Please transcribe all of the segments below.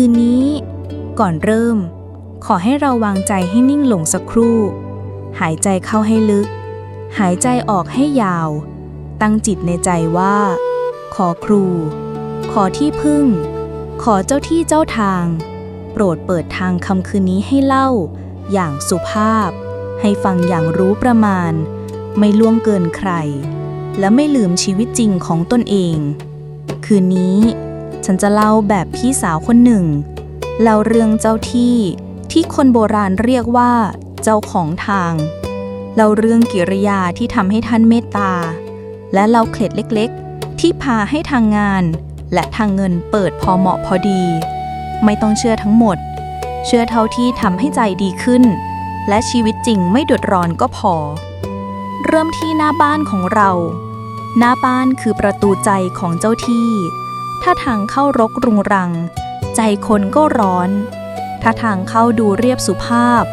คืนนี้ ก่อนเริ่ม ขอให้เราวางใจให้นิ่งลงสักครู่ หายใจเข้าให้ลึก หายใจออกให้ยาว ตั้งจิตในใจว่า ขอครู ขอที่พึ่ง ขอเจ้าที่เจ้าทาง โปรดเปิดทางคำคืนนี้ให้เล่า อย่างสุภาพ ให้ฟังอย่างรู้ประมาณ ไม่ล่วงเกินใคร และไม่ลืมชีวิตจริงของตนเอง คืนนี้ ฉันจะเล่าแบบพี่สาวคนหนึ่งเล่าเรื่องเจ้าที่ที่คนโบราณเรียกว่า เจ้าของทางเล่าเรื่องกิริยาที่ทำให้ท่านเมตตา และเล่าเคล็ดเล็กๆ ที่พาให้ทางงาน และทางเงินเปิดพอเหมาะพอดี ไม่ต้องเชื่อทั้งหมด เชื่อเท่าที่ทำให้ใจดีขึ้น และชีวิตจริงไม่เดือดร้อนก็พอ เริ่มที่หน้าบ้านของเรา หน้าบ้านคือประตูใจของเจ้าที่ ถ้าทางเข้ารกรุงรัง ใจคนก็ร้อน ถ้าทางเข้าดูเรียบสุภาพ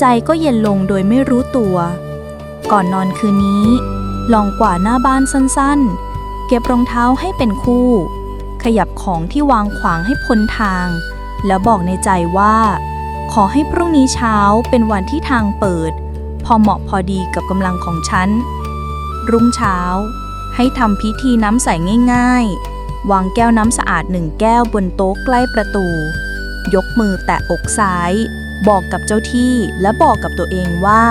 ใจก็เย็นลงโดยไม่รู้ตัว ก่อนนอนคืนนี้ ลองกวาดหน้าบ้านสั้นๆ เก็บรองเท้าให้เป็นคู่ ขยับของที่วางขวางให้พ้นทาง แล้วบอกในใจว่า ขอให้พรุ่งนี้เช้าเป็นวันที่ทางเปิด พอเหมาะพอดีกับกำลังของฉันรุ่งเช้า ให้ทำพิธีน้ำใสง่ายๆ วางแก้วน้ำสะอาดหนึ่งแก้วบนโต๊ะใกล้ประตู ยกมือแตะอกซ้าย บอกกับเจ้าที่และบอกกับตัวเองว่า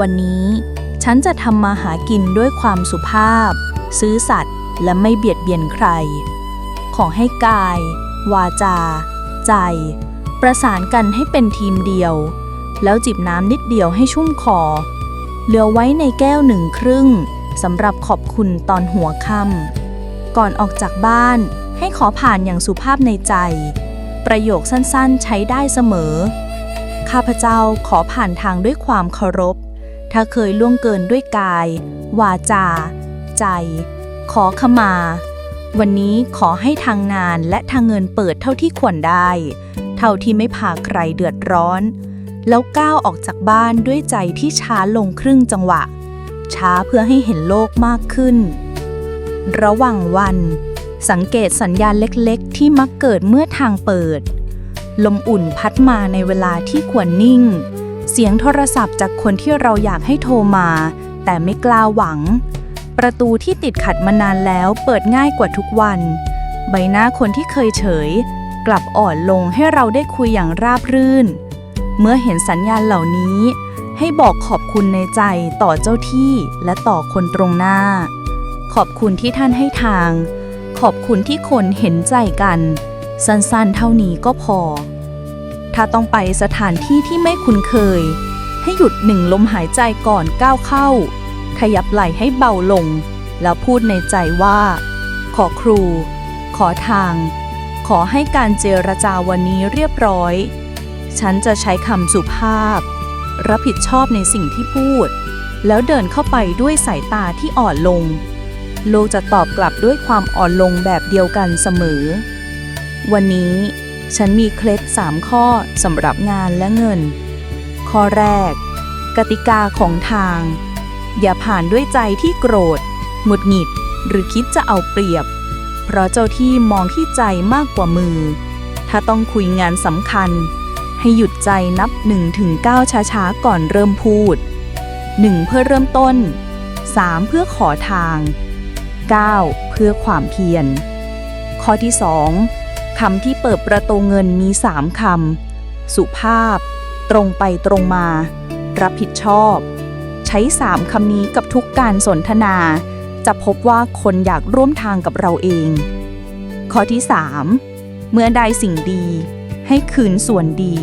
วันนี้ฉันจะทำมาหากินด้วยความสุภาพ ซื้อสัตย์และไม่เบียดเบียนใคร ขอให้กาย วาจา ใจ ประสานกันให้เป็นทีมเดียว แล้วจิบน้ำนิดเดียวให้ชุ่มคอ เหลือไว้ในแก้วหนึ่งครึ่งสำหรับขอบคุณตอนหัวค่ำ ก่อนออกจากบ้าน ให้ขอผ่านอย่างสุภาพในใจ ประโยคสั้นๆ ใช้ได้เสมอ ข้าพเจ้าขอผ่านทางด้วยความเคารพ ถ้าเคยล่วงเกินด้วยกาย วาจา ใจ ขอขมา วันนี้ขอให้ทางงานและทางเงินเปิดเท่าที่ควรได้ เท่าที่ไม่พาใครเดือดร้อน แล้วก้าวออกจากบ้านด้วยใจที่ช้าลงครึ่งจังหวะ ช้าเพื่อให้เห็นโลกมากขึ้น ระหว่างวัน สังเกตสัญญาณเล็กๆ ที่มักเกิดเมื่อทางเปิด ลมอุ่นพัดมาในเวลาที่ควรนิ่ง เสียงโทรศัพท์จากคนที่เราอยากให้โทรมา แต่ไม่กล้าหวัง ประตูที่ติดขัดมานานแล้วเปิดง่ายกว่าทุกวัน ใบหน้าคนที่เคยเฉย กลับอ่อนลงให้เราได้คุยอย่างราบรื่น เมื่อเห็นสัญญาณเหล่านี้ให้บอกขอบคุณในใจต่อเจ้าที่และต่อคนตรงหน้า ขอบคุณที่ท่านให้ทาง ขอบคุณที่คนเห็นใจกัน สั้นๆ เท่านี้ก็พอ ถ้าต้องไปสถานที่ที่ไม่คุ้นเคย ให้หยุดหนึ่งลมหายใจก่อนก้าวเข้า ขยับไหล่ให้เบาลง แล้วพูดในใจว่า ขอครู ขอทาง ขอให้การเจรจาวันนี้เรียบร้อย ฉันจะใช้คำสุภาพ รับผิดชอบในสิ่งที่พูดแล้วเดินเข้าไปด้วยสายตาที่อ่อนลง โลกจะตอบกลับด้วยความอ่อนลงแบบเดียวกันเสมอ วันนี้ฉันมีเคล็ด 3 ข้อสำหรับงานและเงิน ข้อแรก กติกาของทาง อย่าผ่านด้วยใจที่โกรธ หงุดหงิด หรือคิดจะเอาเปรียบ เพราะเจ้าที่มองที่ใจมากกว่ามือ ถ้าต้องคุยงานสำคัญ ให้หยุดใจนับ1ถึง9ช้าๆ ก่อนเริ่มพูด 1 เพื่อเริ่มต้น 3 เพื่อขอทาง 9 เพื่อความเพียร ข้อที่ 2คำที่เปิดประตูเงินมี 3คำสุภาพ ตรงไปตรงมา รับผิดชอบ ใช้ 3คำนี้กับทุกการสนทนา จะพบว่าคนอยากร่วมทางกับเราเอง ข้อที่ 3 เมื่อได้สิ่งดี ให้คืนส่วนดี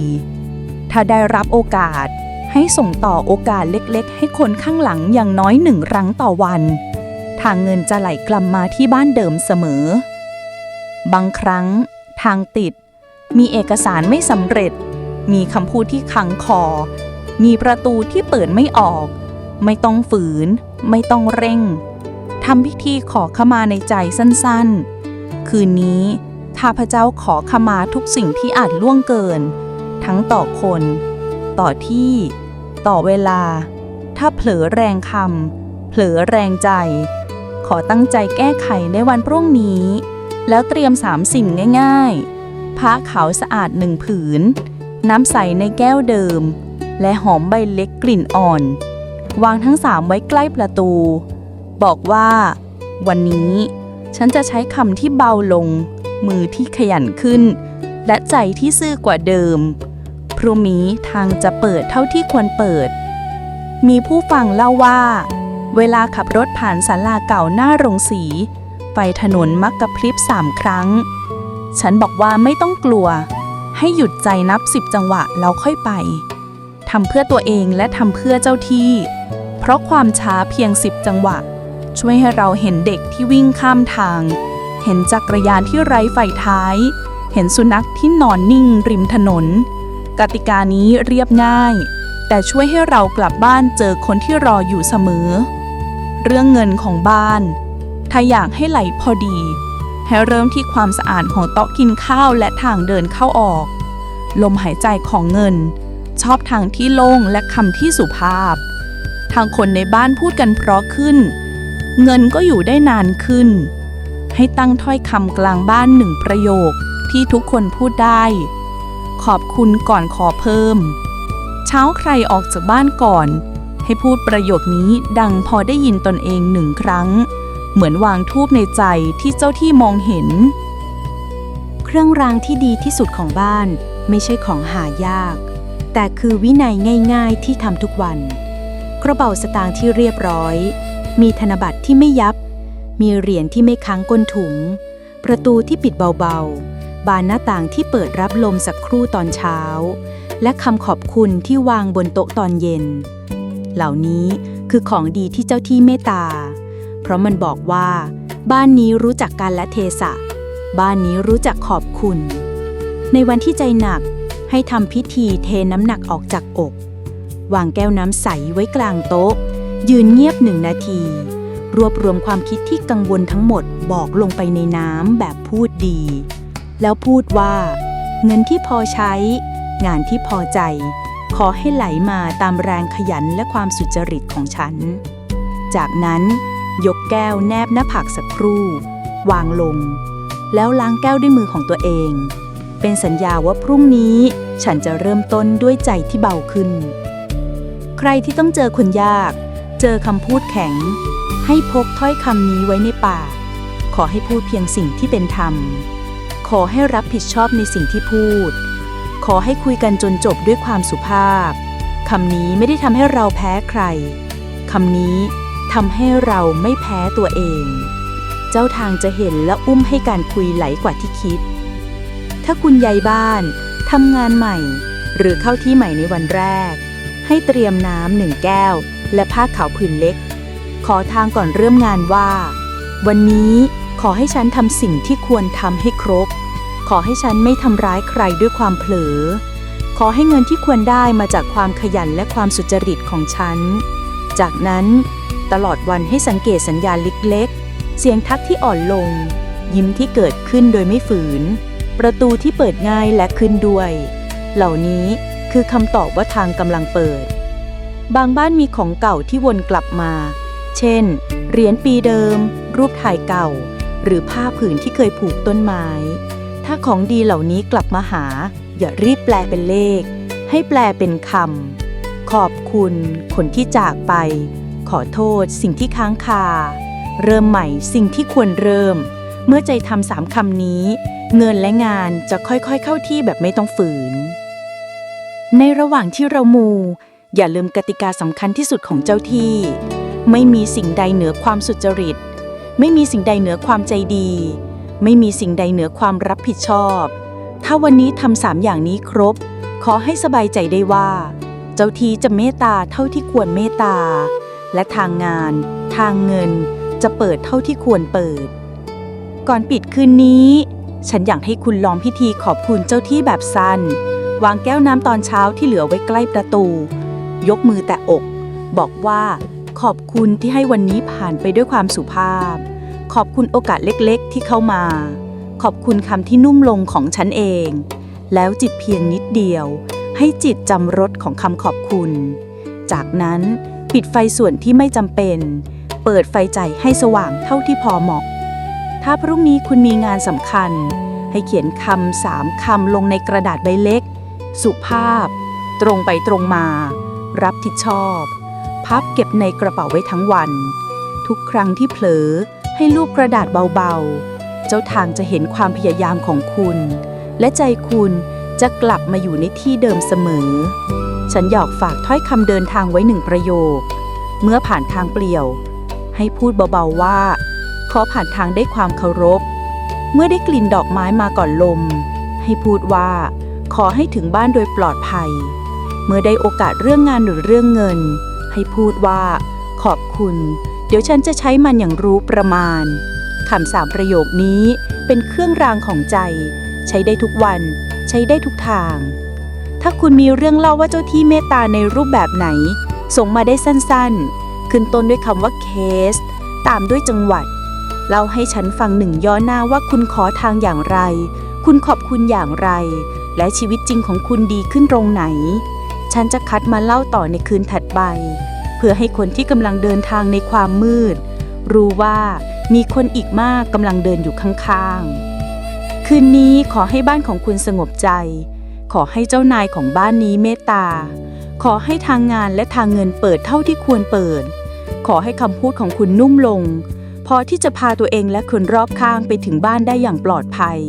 ถ้าได้รับโอกาสให้ส่งต่อโอกาสเล็กๆ ให้คนข้างหลังอย่างน้อยหนึ่งครั้งต่อวัน ทางเงินจะไหลกลับมาที่บ้านเดิมเสมอ บางครั้ง ทางติด มีเอกสารไม่สำเร็จ มีคำพูดที่ขังคอ มีประตูที่เปิดไม่ออก ไม่ต้องฝืน ไม่ต้องเร่งทำพิธีขอขมาในใจสั้นๆ คืนนี้ข้าพเจ้าขอขมาทุกสิ่งที่อาจล่วงเกิน ทั้งต่อคน ต่อที่ ต่อเวลา ถ้าเผลอแรงคำเผลอแรงใจ ขอตั้งใจแก้ไขในวันพรุ่งนี้ แล้วเตรียมสามสิ่งง่าย ๆ ผ้าขาวสะอาดหนึ่งผืน น้ำใสในแก้วเดิม และหอมใบเล็กกลิ่นอ่อน วางทั้งสามไว้ใกล้ประตู บอกว่า วันนี้ฉันจะใช้คำที่เบาลง มือที่ขยันขึ้น และใจที่ซื่อกว่าเดิม พรุ่งนี้ทางจะเปิดเท่าที่ควรเปิด มีผู้ฟังเล่าว่า เวลาขับรถผ่านศาลาเก่าหน้าโรงสี ไฟถนนมักกระพริบสามครั้ง ฉันบอกว่าไม่ต้องกลัว ให้หยุดใจนับสิบจังหวะแล้วค่อยไปทำเพื่อตัวเองและทำเพื่อเจ้าที่ เพราะความช้าเพียงสิบจังหวะ ช่วยให้เราเห็นเด็กที่วิ่งข้ามทาง เห็นจักรยานที่ไร้ไฟท้าย เห็นสุนัขที่นอนนิ่งริมถนน กติกานี้เรียบง่าย แต่ช่วยให้เรากลับบ้านเจอคนที่รออยู่เสมอ เรื่องเงินของบ้าน ถ้าอยากให้ไหลพอดี ให้เริ่มที่ความสะอาดของโต๊ะกินข้าวและทางเดินเข้าออก ลมหายใจของเงิน ชอบทางที่โล่งและคำที่สุภาพ ทางคนในบ้านพูดกันเพราะขึ้น เงินก็อยู่ได้นานขึ้น ให้ตั้งถ้อยคำกลางบ้านหนึ่งประโยคที่ทุกคนพูดได้ ขอบคุณก่อนขอเพิ่ม เช้าใครออกจากบ้านก่อน ให้พูดประโยคนี้ดังพอได้ยินตนเองหนึ่งครั้ง เหมือนวางทูบในใจที่เจ้าที่มองเห็น เครื่องรางที่ดีที่สุดของบ้านไม่ใช่ของหายาก แต่คือวินัยง่ายๆที่ทำทุกวัน กระเป๋าสตางค์ที่เรียบร้อย มีธนบัตรที่ไม่ยับ มีเหรียญที่ไม่ค้างก้นถุง ประตูที่ปิดเบาๆ บานหน้าต่างที่เปิดรับลมสักครู่ตอนเช้า และคำขอบคุณที่วางบนโต๊ะตอนเย็น เหล่านี้คือของดีที่เจ้าที่เมตตา เพราะมันบอกว่า บ้านนี้รู้จักการละเทศะ บ้านนี้รู้จักขอบคุณ ในวันที่ใจหนักให้ทำพิธีเทน้ำหนักออกจากอก วางแก้วน้ำใสไว้กลางโต๊ะ ยืนเงียบหนึ่งนาที รวบรวมความคิดที่กังวลทั้งหมดบอกลงไปในน้ำแบบพูดดี แล้วพูดว่า เงินที่พอใช้ งานที่พอใจ ขอให้ไหลมาตามแรงขยันและความสุจริตของฉัน จากนั้นยกแก้วแนบหน้าผากสักครู่ วางลง แล้วล้างแก้วด้วยมือของตัวเอง เป็นสัญญาว่าพรุ่งนี้ฉันจะเริ่มต้นด้วยใจที่เบาขึ้น ใครที่ต้องเจอคนยาก เจอคำพูดแข็ง ให้พกถ้อยคำนี้ไว้ในปาก ขอให้พูดเพียงสิ่งที่เป็นธรรม ขอให้รับผิดชอบในสิ่งที่พูด ขอให้คุยกันจนจบด้วยความสุภาพ คำนี้ไม่ได้ทำให้เราแพ้ใคร คำนี้ทำให้เราไม่แพ้ตัวเอง เจ้าทางจะเห็นและอุ้มให้การคุยไหลกว่าที่คิด ถ้าคุณยายบ้านทำงานใหม่ หรือเข้าที่ใหม่ในวันแรก ให้เตรียมน้ำหนึ่งแก้ว และผ้าขาวผืนเล็ก ขอทางก่อนเริ่มงานว่า วันนี้ขอให้ฉันทำสิ่งที่ควรทำให้ครบ ขอให้ฉันไม่ทำร้ายใครด้วยความเผลอ ขอให้เงินที่ควรได้มาจากความขยันและความสุจริตของฉัน จากนั้นตลอดวันให้สังเกตสัญญาณเล็กๆ เสียงทักที่อ่อนลง ยิ้มที่เกิดขึ้นโดยไม่ฝืน ประตูที่เปิดง่ายและขึ้นด้วย เหล่านี้คือคำตอบว่าทางกำลังเปิด บางบ้านมีของเก่าที่วนกลับมา เช่น เหรียญปีเดิม รูปถ่ายเก่า หรือผ้าผืนที่เคยผูกต้นไม้ ถ้าของดีเหล่านี้กลับมาหา อย่ารีบแปลเป็นเลข ให้แปลเป็นคำขอบคุณคนที่จากไป ขอโทษสิ่งที่ค้างคา เริ่มใหม่สิ่งที่ควรเริ่ม เมื่อใจทำสามคำนี้ เงินและงานจะค่อยๆเข้าที่แบบไม่ต้องฝืน ในระหว่างที่เรามู อย่าลืมกติกาสำคัญที่สุดของเจ้าที่ ไม่มีสิ่งใดเหนือความสุจริต ไม่มีสิ่งใดเหนือความใจดี ไม่มีสิ่งใดเหนือความรับผิดชอบ ถ้าวันนี้ทำสามอย่างนี้ครบ ขอให้สบายใจได้ว่า เจ้าทีจะเมตตาเท่าที่ควรเมตตา และทางงาน ทางเงิน จะเปิดเท่าที่ควรเปิด ก่อนปิดคืนนี้ ฉันอยากให้คุณลองพิธีขอบคุณเจ้าที่แบบสั้น วางแก้วน้ำตอนเช้าที่เหลือไว้ใกล้ประตู ยกมือแตะอก บอกว่าขอบคุณที่ให้วันนี้ผ่านไปด้วยความสุภาพ ขอบคุณโอกาสเล็กๆ ที่เข้ามา ขอบคุณคำที่นุ่มลงของฉันเอง แล้วจิตเพียงนิดเดียว ให้จิตจำรสของคำขอบคุณ จากนั้นปิดไฟส่วนที่ไม่จำเป็น เปิดไฟใจให้สว่างเท่าที่พอเหมาะ ถ้าพรุ่งนี้คุณมีงานสำคัญ ให้เขียนคำสามคำลงในกระดาษใบเล็ก สุภาพ ตรงไปตรงมา รับผิดชอบ พับเก็บในกระเป๋าไว้ทั้งวัน ทุกครั้งที่เผลอ ให้ลูกกระดาษเบาๆ เจ้าทางจะเห็นความพยายามของคุณ และใจคุณจะกลับมาอยู่ในที่เดิมเสมอ ฉันอยากฝากถ้อยคำเดินทางไว้หนึ่งประโยค เมื่อผ่านทางเปลี่ยว ให้พูดเบาๆว่า ขอผ่านทางได้ความเคารพ เมื่อได้กลิ่นดอกไม้มาก่อนลม ให้พูดว่า ขอให้ถึงบ้านโดยปลอดภัย เมื่อได้โอกาสเรื่องงานหรือเรื่องเงิน ให้พูดว่า ขอบคุณ เดี๋ยวฉันจะใช้มันอย่างรู้ประมาณคำสามประโยคนี้เป็นเครื่องรางของใจ ใช้ได้ทุกวัน ใช้ได้ทุกทาง ถ้าคุณมีเรื่องเล่าว่าเจ้าที่เมตตาในรูปแบบไหน ส่งมาได้สั้นๆ ขึ้นต้นด้วยคำว่าเคส ตามด้วยจังหวัดเล่าให้ฉันฟังหนึ่งย่อนหน้าว่าคุณขอทางอย่างไร คุณขอบคุณอย่างไร และชีวิตจริงของคุณดีขึ้นตรงไหน ฉันจะคัดมาเล่าต่อในคืนถัดไป เพื่อให้คนที่กำลังเดินทางในความมืด รู้ว่ามีคนอีกมากกำลังเดินอยู่ข้างๆ คืนนี้ขอให้บ้านของคุณสงบใจ ขอให้เจ้านายของบ้านนี้เมตตา ขอให้ทางงานและทางเงินเปิดเท่าที่ควรเปิด ขอให้คำพูดของคุณนุ่มลง พอที่จะพาตัวเองและคนรอบข้างไปถึงบ้านได้อย่างปลอดภัย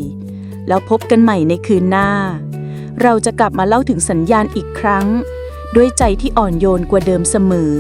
แล้วพบกันใหม่ในคืนหน้า เราจะกลับมาเล่าถึงสัญญาณอีกครั้ง ด้วยใจที่อ่อนโยนกว่าเดิมเสมอ